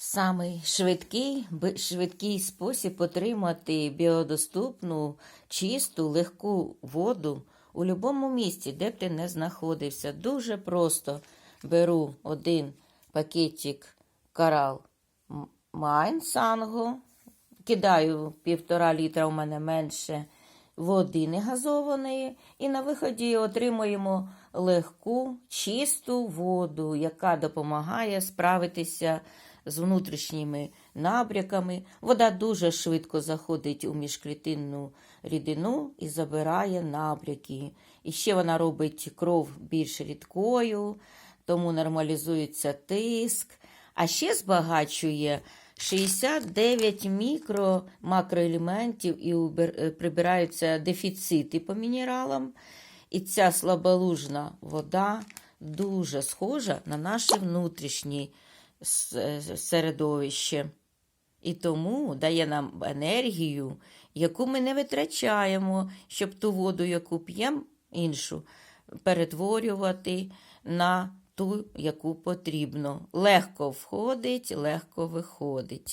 Самий швидкий, швидкий спосіб отримати біодоступну, чисту, легку воду у будь-якому місці, де б ти не знаходився. Дуже просто. Беру один пакетик корал Майн Санго, кидаю півтора літра, у мене менше води негазованої, і на виході отримуємо легку, чисту воду, яка допомагає справитися з внутрішніми набряками. Вода дуже швидко заходить у міжклітинну рідину і забирає набряки. І ще вона робить кров більш рідкою, тому нормалізується тиск. А ще збагачує 69 мікро макроелементів і е, прибираються дефіцити по мінералам. І ця слаболужна вода дуже схожа на с- е, середовище. І тому дає нам енергію, яку ми не витрачаємо, щоб ту воду, яку п'ємо, іншу, перетворювати на ту, яку потрібно. Легко входить, легко виходить.